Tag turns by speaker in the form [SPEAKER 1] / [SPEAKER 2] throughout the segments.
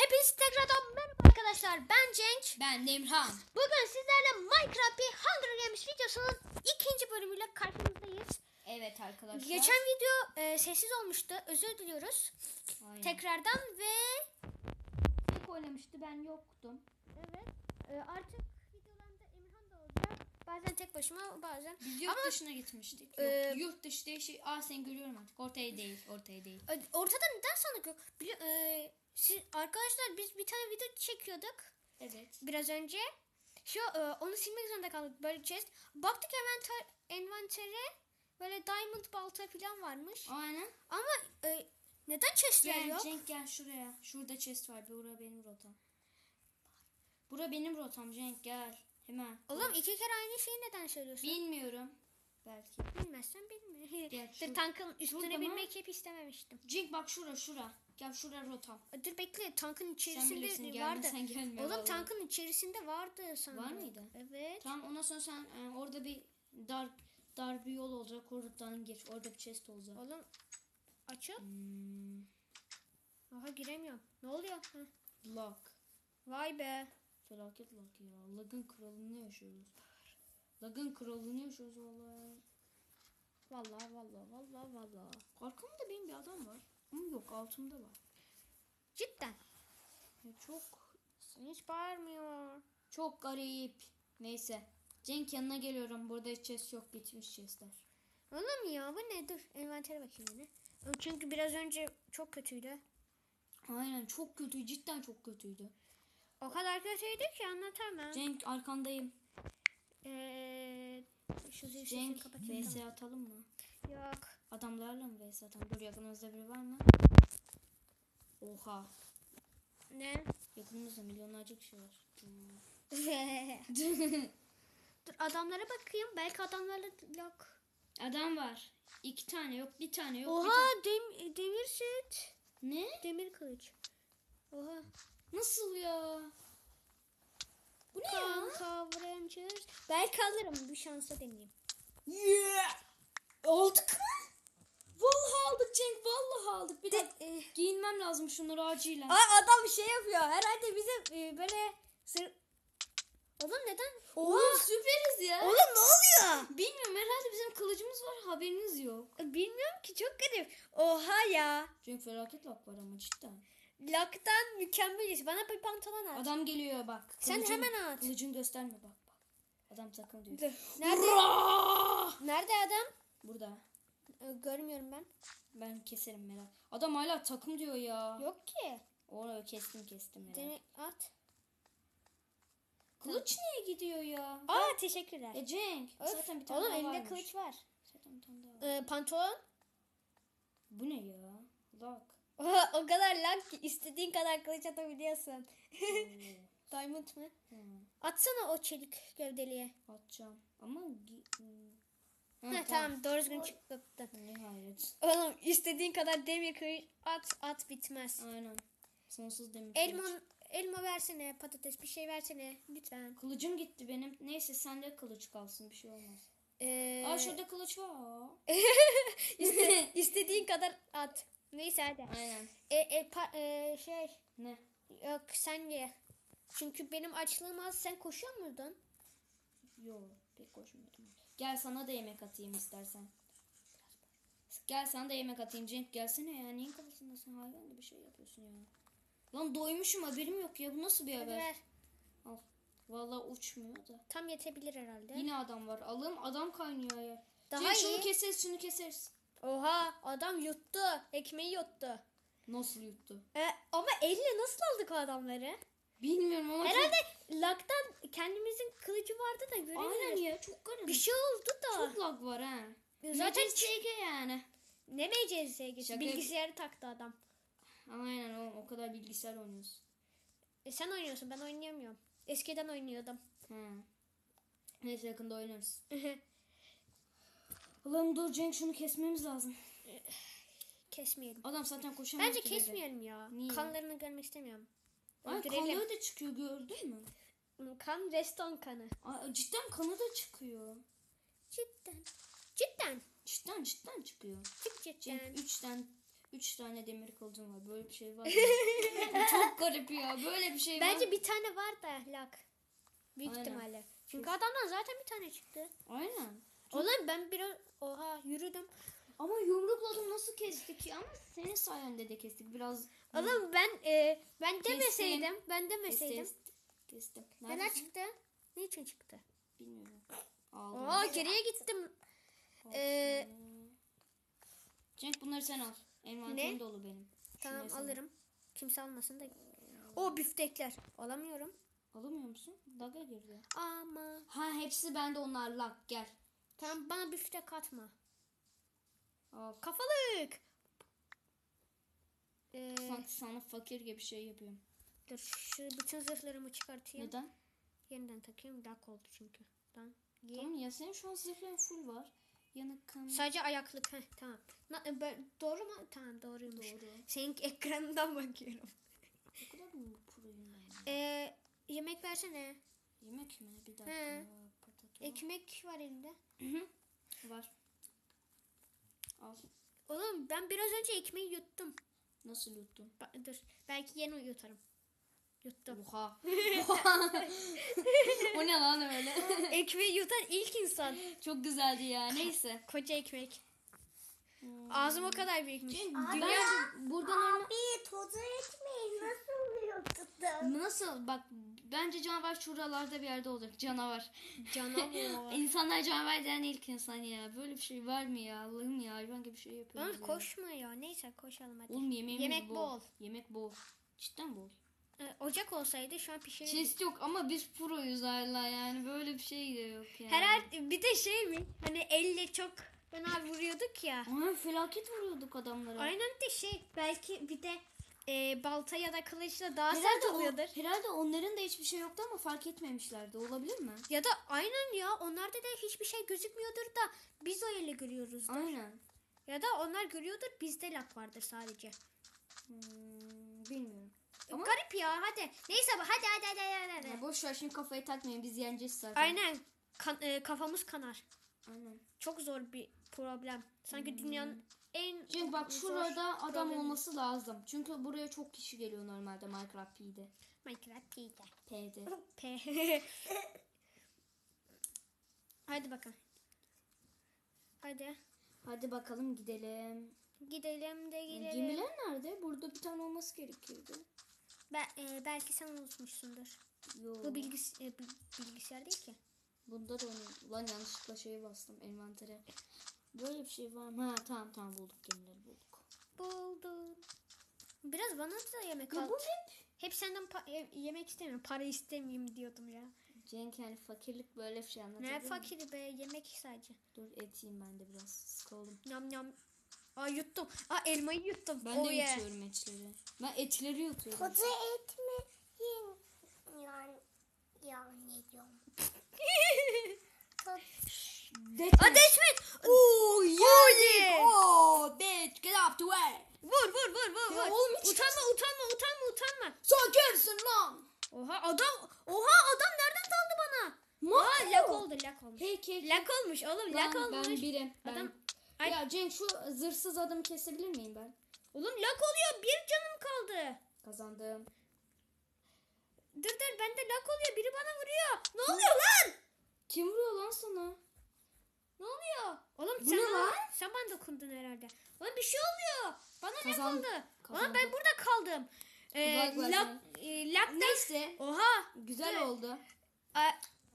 [SPEAKER 1] Hepiniz tekrardan merhaba arkadaşlar. Ben Cenk.
[SPEAKER 2] Ben Nemhan.
[SPEAKER 1] Bugün sizlerle Minecraft bir Hunger Games videosunun ikinci bölümüyle karşınızdayız.
[SPEAKER 2] Evet arkadaşlar.
[SPEAKER 1] Geçen video e, sessiz olmuştu. Özür diliyoruz.
[SPEAKER 2] Aynen.
[SPEAKER 1] Tekrardan ve
[SPEAKER 2] tek oynamıştı ben yoktum.
[SPEAKER 1] evet e, artık videolarında Emirhan da olacak. Bazen tek başıma bazen.
[SPEAKER 2] Biz yurt
[SPEAKER 1] Ama-
[SPEAKER 2] dışına gitmiştik. Yok, yurt dışı değil şey. Aa seni görüyorum artık. Ortaya değil. Ortaya değil.
[SPEAKER 1] E, Ortada neden sandık yok? Bili- e, siz, arkadaşlar biz bir tane video çekiyorduk.
[SPEAKER 2] Evet.
[SPEAKER 1] biraz önce. Şu e, onu silmek zorunda kaldık böyle chest. Baktık envanter, envantere böyle diamond balta falan varmış.
[SPEAKER 2] Aynen.
[SPEAKER 1] Ama e, neden chestler
[SPEAKER 2] Gel
[SPEAKER 1] yok?
[SPEAKER 2] Cenk gel şuraya. Şurada chest var. Bura benim rotam. Bura benim rotam Cenk gel. Hemen.
[SPEAKER 1] Oğlum iki kere aynı şeyi neden söylüyorsun?
[SPEAKER 2] Bilmiyorum. Belki.
[SPEAKER 1] Bilmezsen bilme.
[SPEAKER 2] Gel,
[SPEAKER 1] Dur
[SPEAKER 2] şu-
[SPEAKER 1] tankın üstüne
[SPEAKER 2] şurada mı?
[SPEAKER 1] binmek hep istememiştim.
[SPEAKER 2] Cenk bak şura şura. Gel şura rotam.
[SPEAKER 1] Dur bekle tankın
[SPEAKER 2] Sen
[SPEAKER 1] içerisinde
[SPEAKER 2] bilirsin
[SPEAKER 1] vardı.
[SPEAKER 2] gelmesen gelme.
[SPEAKER 1] Oğlum
[SPEAKER 2] vallahi.
[SPEAKER 1] tankın içerisinde vardı sanırım.
[SPEAKER 2] Var mıydı?
[SPEAKER 1] Evet.
[SPEAKER 2] Tamam ondan sonra sen e, orada bir dar dar bir yol olacak. Oradan gir. Orada bir chest olacak.
[SPEAKER 1] Oğlum açıl.
[SPEAKER 2] Hmm,
[SPEAKER 1] Aha giremiyorum. Ne oluyor? Hı.
[SPEAKER 2] lag.
[SPEAKER 1] Vay be.
[SPEAKER 2] Felaket lag ya. Lagın kralını yaşıyoruz. Lagın kralını yaşıyoruz vallahi.
[SPEAKER 1] Vallahi vallahi vallahi vallahi.
[SPEAKER 2] Arkamda benim bir adam var. Ama yok altımda var.
[SPEAKER 1] Cidden.
[SPEAKER 2] Ya çok
[SPEAKER 1] Hiç bağırmıyor.
[SPEAKER 2] çok garip. Neyse. Cenk yanına geliyorum. Burada chest yok. Bitmiş chestler.
[SPEAKER 1] Oğlum ya bu ne? Dur envantere bakayım yine. Çünkü biraz önce çok kötüydü.
[SPEAKER 2] Aynen çok kötü. Cidden çok kötüydü.
[SPEAKER 1] O kadar kötüydü ki anlatamam.
[SPEAKER 2] Cenk arkandayım.
[SPEAKER 1] Eee şu zil
[SPEAKER 2] Cenk
[SPEAKER 1] kapatayım.
[SPEAKER 2] vs atalım mı?
[SPEAKER 1] Yok.
[SPEAKER 2] Adamlarla mı vs atalım? Dur yakınımızda biri var mı? Oha.
[SPEAKER 1] Ne?
[SPEAKER 2] Yakınımızda milyonlarca kişi var. Hmm.
[SPEAKER 1] Dur adamlara bakayım. Belki adamlarla yok.
[SPEAKER 2] Adam var. İki tane yok bir tane yok.
[SPEAKER 1] Oha
[SPEAKER 2] tane-
[SPEAKER 1] dem demir set.
[SPEAKER 2] Ne?
[SPEAKER 1] Demir kılıç. Oha.
[SPEAKER 2] Nasıl ya? Bu ne ya?
[SPEAKER 1] Kanka Rangers. Belki alırım. Bir şansa deneyeyim.
[SPEAKER 2] Yeah. Aldık mı? Vallahi aldık Cenk vallahi aldık. Bir de
[SPEAKER 1] e,
[SPEAKER 2] giyinmem lazım şunları acilen.
[SPEAKER 1] Aa adam şey yapıyor. Herhalde bize e, böyle sır... Oğlum neden?
[SPEAKER 2] Oğlum süperiz ya.
[SPEAKER 1] Oğlum ne oluyor?
[SPEAKER 2] Bilmiyorum herhalde bizim kılıcımız var haberiniz yok.
[SPEAKER 1] Bilmiyorum ki çok garip. Oha ya.
[SPEAKER 2] Cenk felaket lak var ama cidden.
[SPEAKER 1] Laktan mükemmeliz. Bana bir pantolon at.
[SPEAKER 2] Adam geliyor bak.
[SPEAKER 1] Sen hemen at.
[SPEAKER 2] Kılıcını gösterme bak. Adam takım diyor.
[SPEAKER 1] Nerede? Nerede adam?
[SPEAKER 2] Burada.
[SPEAKER 1] Ee, görmüyorum ben.
[SPEAKER 2] Ben keserim merak. Adam hala takım diyor ya.
[SPEAKER 1] Yok ki.
[SPEAKER 2] Onu kestim kestim merak.
[SPEAKER 1] Dene at.
[SPEAKER 2] Kılıç niye gidiyor ya?
[SPEAKER 1] Aa teşekkürler.
[SPEAKER 2] E Cenk.
[SPEAKER 1] Öf.
[SPEAKER 2] Zaten bir tane
[SPEAKER 1] Oğlum
[SPEAKER 2] daha
[SPEAKER 1] elinde
[SPEAKER 2] varmış.
[SPEAKER 1] kılıç var.
[SPEAKER 2] Zaten bir tane daha var.
[SPEAKER 1] Ee, pantolon.
[SPEAKER 2] Bu ne ya?
[SPEAKER 1] Oha, o kadar lak ki istediğin kadar kılıç atabiliyorsun. Diamond mı?
[SPEAKER 2] Hı,
[SPEAKER 1] Atsana o çelik gövdeliye.
[SPEAKER 2] Atacağım. Ama hmm.
[SPEAKER 1] Ha,
[SPEAKER 2] Hı,
[SPEAKER 1] tamam doğru düzgün çıktı.
[SPEAKER 2] Nihayet.
[SPEAKER 1] Oğlum istediğin kadar demir kılıç at at bitmez.
[SPEAKER 2] Aynen. Sonsuz demir
[SPEAKER 1] Elma
[SPEAKER 2] kılıç.
[SPEAKER 1] elma versene patates bir şey versene lütfen.
[SPEAKER 2] Kılıcım gitti benim. Neyse sende kılıç kalsın bir şey olmaz.
[SPEAKER 1] Ee,
[SPEAKER 2] Aa şurada kılıç var.
[SPEAKER 1] iste- istediğin kadar at. Neyse hadi.
[SPEAKER 2] Aynen.
[SPEAKER 1] E, e, pa- e, şey
[SPEAKER 2] Ne?
[SPEAKER 1] yok sen ye. Çünkü benim açlığım az sen koşuyor muydun?
[SPEAKER 2] Yok pek koşmuyordum. Gel sana da yemek atayım istersen. Gel sana da yemek atayım Cenk gelsene ya. Neyin kafasındasın hayvan gibi bir şey yapıyorsun ya. Lan doymuşum haberim yok ya. Bu nasıl bir
[SPEAKER 1] Hadi
[SPEAKER 2] haber?
[SPEAKER 1] ver.
[SPEAKER 2] Al. Vallahi uçmuyor da.
[SPEAKER 1] Tam yetebilir herhalde.
[SPEAKER 2] Yine adam var. Alım adam kaynıyor ya.
[SPEAKER 1] Daha
[SPEAKER 2] Cenk şunu
[SPEAKER 1] iyi.
[SPEAKER 2] keseriz şunu keseriz.
[SPEAKER 1] Oha adam yuttu. Ekmeği yuttu.
[SPEAKER 2] Nasıl yuttu?
[SPEAKER 1] E, ama elle nasıl aldık o adamları?
[SPEAKER 2] Bilmiyorum ama
[SPEAKER 1] Herhalde laktan kendimizin kılıcı vardı da
[SPEAKER 2] çok...
[SPEAKER 1] göremiyoruz.
[SPEAKER 2] Aynen ya çok garip.
[SPEAKER 1] Bir şey oldu da.
[SPEAKER 2] Çok lag var ha.
[SPEAKER 1] Zaten
[SPEAKER 2] SG yani.
[SPEAKER 1] ne MCS'ye
[SPEAKER 2] Şaka-
[SPEAKER 1] Bilgisayarı taktı adam.
[SPEAKER 2] Aynen o, o kadar bilgisayar oynuyoruz.
[SPEAKER 1] E, sen oynuyorsun ben oynayamıyorum. Eskiden oynuyordum.
[SPEAKER 2] Ha. Neyse yakında oynarız. Ulan dur Cenk şunu kesmemiz lazım.
[SPEAKER 1] Kesmeyelim.
[SPEAKER 2] Adam zaten koşamıyor
[SPEAKER 1] Bence kesmeyelim ya.
[SPEAKER 2] Niye?
[SPEAKER 1] Kanlarını görmek istemiyorum.
[SPEAKER 2] Ay kanları da çıkıyor gördün mü?
[SPEAKER 1] Kan reston kanı.
[SPEAKER 2] Ay, cidden kanı da çıkıyor.
[SPEAKER 1] Cidden. Cidden.
[SPEAKER 2] Cidden cidden çıkıyor.
[SPEAKER 1] Çık cidden.
[SPEAKER 2] 3 tane 3 tane demir kılıcım var. Böyle bir şey var? Çok çok garip ya. Böyle bir şey var.
[SPEAKER 1] Bence bir tane var da lak. Büyük
[SPEAKER 2] Aynen.
[SPEAKER 1] ihtimalle. Çünkü adamdan zaten bir tane çıktı.
[SPEAKER 2] Aynen.
[SPEAKER 1] Oğlum ben biraz oha yürüdüm.
[SPEAKER 2] Ama yumrukladım nasıl kestik ya? Ama senin sayende de kestik. Biraz
[SPEAKER 1] Oğlum ben e, ben demeseydim, ben demeseydim.
[SPEAKER 2] kestim. Kestim. Neredesin?
[SPEAKER 1] çıktı? Niçin çıktı?
[SPEAKER 2] Bilmiyorum. Aldım.
[SPEAKER 1] Oo geriye gittim. Ee,
[SPEAKER 2] Cenk bunları sen al. Envanterim
[SPEAKER 1] Ne?
[SPEAKER 2] dolu benim.
[SPEAKER 1] tamam
[SPEAKER 2] Şuraya sen al.
[SPEAKER 1] alırım. Kimse almasın da. O büftekler. Alamıyorum.
[SPEAKER 2] Alamıyor musun? Daga girdi.
[SPEAKER 1] Ama
[SPEAKER 2] Ha hepsi bende onlar lak gel.
[SPEAKER 1] tamam bana büftek atma.
[SPEAKER 2] Al.
[SPEAKER 1] Kafalık. Ee,
[SPEAKER 2] Sanki sana fakir gibi şey yapıyorum.
[SPEAKER 1] dur şu bütün zırhlarımı çıkartayım.
[SPEAKER 2] Neden?
[SPEAKER 1] Yeniden takayım. Lak oldu çünkü. Giy.
[SPEAKER 2] Tamam ya senin şu an zırhların full var. Yanık kan.
[SPEAKER 1] Sadece ayaklık. Heh, tamam. Na, e, ben- doğru mu? Tamam doğruymuş.
[SPEAKER 2] Doğru.
[SPEAKER 1] Senin ekranından bakıyorum.
[SPEAKER 2] O kadar mı kuruyum ben?
[SPEAKER 1] Ee, yemek versene.
[SPEAKER 2] Yemek mi? Bir dakika.
[SPEAKER 1] He.
[SPEAKER 2] Patates.
[SPEAKER 1] Ekmek var elinde.
[SPEAKER 2] Var. Al.
[SPEAKER 1] Oğlum ben biraz önce ekmeği yuttum.
[SPEAKER 2] Nasıl yuttun?
[SPEAKER 1] Ba- dur. Belki yeni yutarım. Yuttum.
[SPEAKER 2] Oha. o ne lan öyle?
[SPEAKER 1] ekmeği yutan ilk insan.
[SPEAKER 2] Çok güzeldi ya. Neyse.
[SPEAKER 1] Koca ekmek. Ağzım o kadar büyükmüş.
[SPEAKER 2] Dünya burada normal.
[SPEAKER 3] Bir tozu ekmeği nasıl tutum?
[SPEAKER 2] Nasıl? Bak bence canavar şuralarda bir yerde olacak. Canavar.
[SPEAKER 1] Canavar.
[SPEAKER 2] İnsanlar canavar den ilk insan ya. Böyle bir şey var mı ya? Allah'ım ya hayvan gibi şey yapıyoruz
[SPEAKER 1] Oğlum
[SPEAKER 2] ya.
[SPEAKER 1] koşma ya. Neyse koşalım hadi.
[SPEAKER 2] Oğlum yemeğimiz
[SPEAKER 1] Yemek
[SPEAKER 2] bol.
[SPEAKER 1] bol.
[SPEAKER 2] Yemek bol. Cidden bol.
[SPEAKER 1] Ee, Ocak olsaydı şu an pişirirdik.
[SPEAKER 2] Chest yok ama biz proyuz hala yani böyle bir şey de yok yani.
[SPEAKER 1] Herhalde bir de şey mi? Hani elle çok fena vuruyorduk ya.
[SPEAKER 2] Ay felaket vuruyorduk adamlara.
[SPEAKER 1] Aynen de şey belki bir de e, balta ya da kılıçla daha
[SPEAKER 2] Herhalde,
[SPEAKER 1] sert
[SPEAKER 2] o-
[SPEAKER 1] oluyordur.
[SPEAKER 2] herhalde onların da hiçbir şey yoktu ama fark etmemişlerdi. Olabilir mi?
[SPEAKER 1] Ya da aynen ya onlarda da hiçbir şey gözükmüyordur da biz o elle görüyoruz.
[SPEAKER 2] Aynen.
[SPEAKER 1] Ya da onlar görüyordur bizde lak vardır sadece.
[SPEAKER 2] Hmm, bilmiyorum. Ama-
[SPEAKER 1] Garip ya hadi. Neyse hadi hadi hadi hadi. hadi.
[SPEAKER 2] Ya boş ver şimdi kafayı takmayın biz yeneceğiz zaten.
[SPEAKER 1] Aynen kan- e, kafamız kanar.
[SPEAKER 2] Aynen.
[SPEAKER 1] Çok zor bir problem. Sanki dünyanın en
[SPEAKER 2] Çünkü bak şurada adam olması lazım. Çünkü buraya çok kişi geliyor normalde Minecraft P'de.
[SPEAKER 1] Minecraft P'de.
[SPEAKER 2] P'de.
[SPEAKER 1] P. Hadi bakalım. Hadi.
[SPEAKER 2] Hadi bakalım gidelim.
[SPEAKER 1] Gidelim de gidelim.
[SPEAKER 2] Gemiler nerede? Burada bir tane olması gerekirdi.
[SPEAKER 1] Be- e, belki sen unutmuşsundur.
[SPEAKER 2] Yo.
[SPEAKER 1] Bu bilgis e, bil- bilgisayar değil ki.
[SPEAKER 2] Bunda da onu. Lan yanlışlıkla şeye bastım envantere. Böyle bir şey var mı? Ha tamam tamam bulduk gemileri bulduk.
[SPEAKER 1] Buldum. Biraz bana da yemek
[SPEAKER 2] Ya
[SPEAKER 1] al.
[SPEAKER 2] hep.
[SPEAKER 1] Senden yemek istemiyorum. Para istemeyeyim diyordum ya.
[SPEAKER 2] Cenk yani fakirlik böyle bir şey anlatabilir
[SPEAKER 1] Ne fakiri be yemek sadece.
[SPEAKER 2] Dur et yiyeyim ben de biraz sıkıldım.
[SPEAKER 1] Nyam nyam. Aa yuttum. Aa elmayı yuttum.
[SPEAKER 2] Ben
[SPEAKER 1] Oh
[SPEAKER 2] de
[SPEAKER 1] yeah.
[SPEAKER 2] yutuyorum etleri. Ben etleri yutuyorum.
[SPEAKER 3] Tozu et mi? Yin. Yani, yani ne diyorum?
[SPEAKER 1] Aa Deşmet. Oo yeah.
[SPEAKER 2] Oh bitch get up the way.
[SPEAKER 1] Vur vur vur vur.
[SPEAKER 2] Ya
[SPEAKER 1] vur.
[SPEAKER 2] oğlum hiç
[SPEAKER 1] utanma utanma utanma utanma.
[SPEAKER 2] Sen kimsin lan?
[SPEAKER 1] Oha adam oha adam nereden daldı bana? Oha
[SPEAKER 2] Mako.
[SPEAKER 1] lak oldu lak olmuş.
[SPEAKER 2] Hey hey.
[SPEAKER 1] Lak lak
[SPEAKER 2] Ben,
[SPEAKER 1] olmuş.
[SPEAKER 2] ben birim. Ben.
[SPEAKER 1] Adam Ay.
[SPEAKER 2] Ya Cenk şu zırhsız adamı kesebilir miyim ben?
[SPEAKER 1] oğlum lak oluyor bir canım kaldı.
[SPEAKER 2] Kazandım.
[SPEAKER 1] Dur dur bende lak oluyor biri bana vuruyor. Ne oluyor lan?
[SPEAKER 2] Kim vuruyor lan sana?
[SPEAKER 1] Ne oluyor? Oğlum
[SPEAKER 2] Bu
[SPEAKER 1] sen
[SPEAKER 2] ne lan?
[SPEAKER 1] sen bana dokundun herhalde. Oğlum bir şey oluyor. Bana lak
[SPEAKER 2] Kazan-
[SPEAKER 1] oldu. Oğlum ben burada kaldım. Ee, lak, e, laktan...
[SPEAKER 2] Neyse.
[SPEAKER 1] Oha.
[SPEAKER 2] Güzel
[SPEAKER 1] Dur.
[SPEAKER 2] oldu.
[SPEAKER 1] Aa,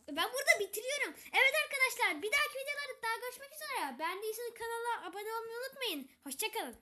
[SPEAKER 1] Ben burada bitiriyorum. Evet arkadaşlar bir dahaki videolarda daha görüşmek üzere. Beğendiyseniz kanala abone olmayı unutmayın. Hoşçakalın.